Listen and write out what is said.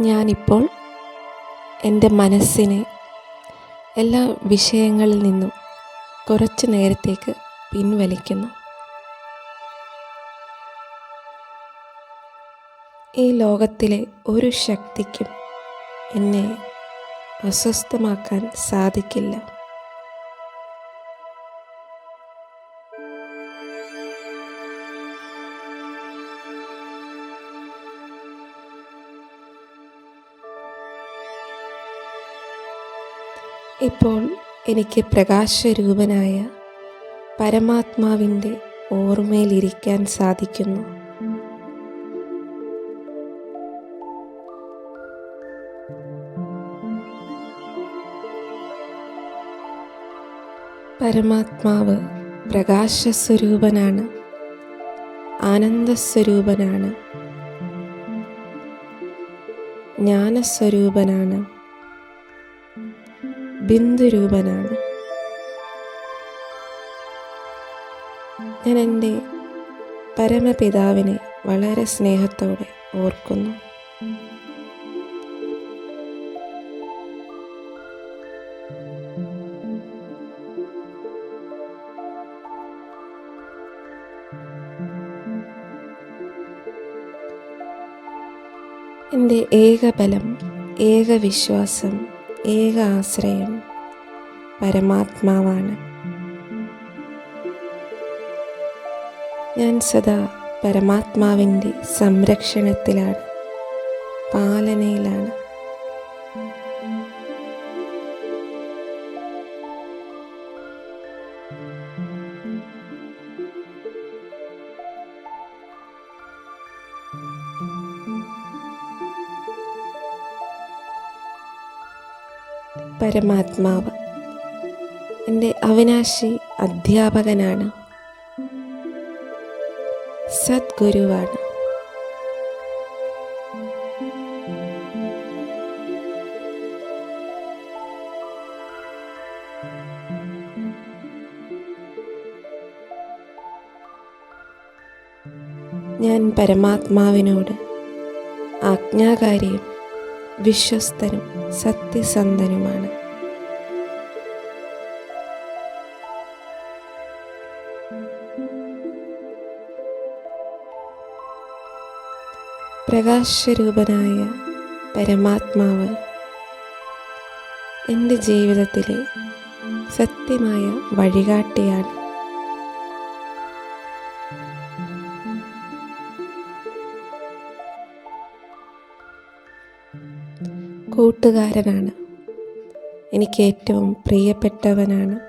ഞാനിപ്പോൾ എന്റെ മനസ്സിനെ എല്ലാ വിഷയങ്ങളിൽ നിന്നും കുറച്ച് നേരത്തേക്ക് പിൻവലിക്കുന്നു. ഈ ലോകത്തിലെ ഒരു ശക്തിക്കും എന്നെ അസ്വസ്ഥമാക്കാൻ സാധിക്കില്ല. ഇപ്പോൾ എനിക്ക് പ്രകാശരൂപനായ പരമാത്മാവിന്റെ ഓർമ്മയിലിരിക്കാൻ സാധിക്കുന്നു. പരമാത്മാവ് പ്രകാശസ്വരൂപനാണ് ആനന്ദസ്വരൂപനാണ് ജ്ഞാനസ്വരൂപനാണ് ബിന്ദുരൂപനാണ്. ഞാൻ എന്റെ പരമപിതാവിനെ വളരെ സ്നേഹത്തോടെ ഓർക്കുന്നു. എന്റെ ഏകബലം ഏക വിശ്വാസം ഏക ആശ്രയം പരമാത്മാവാണ്. ഞാൻ സദാ പരമാത്മാവിന്റെ സംരക്ഷണത്തിലാണ് പാലനയിലാണ്. പരമാത്മാവ് എന്റെ അവിനാശി അധ്യാപകനാണ്. സദ്ഗുരുവാണ്. ഞാൻ പരമാത്മാവിനോട് ആജ്ഞാകാരിയും വിശ്വസ്തനും സത്യസന്ധനുമാണ്. പ്രകാശരൂപനായ പരമാത്മാവ് എന്റെ ജീവിതത്തിലെ സത്യമായ വഴികാട്ടിയാണ്. കൂട്ടുകാരനാണ്. എനിക്ക് ഏറ്റവും പ്രിയപ്പെട്ടവനാണ്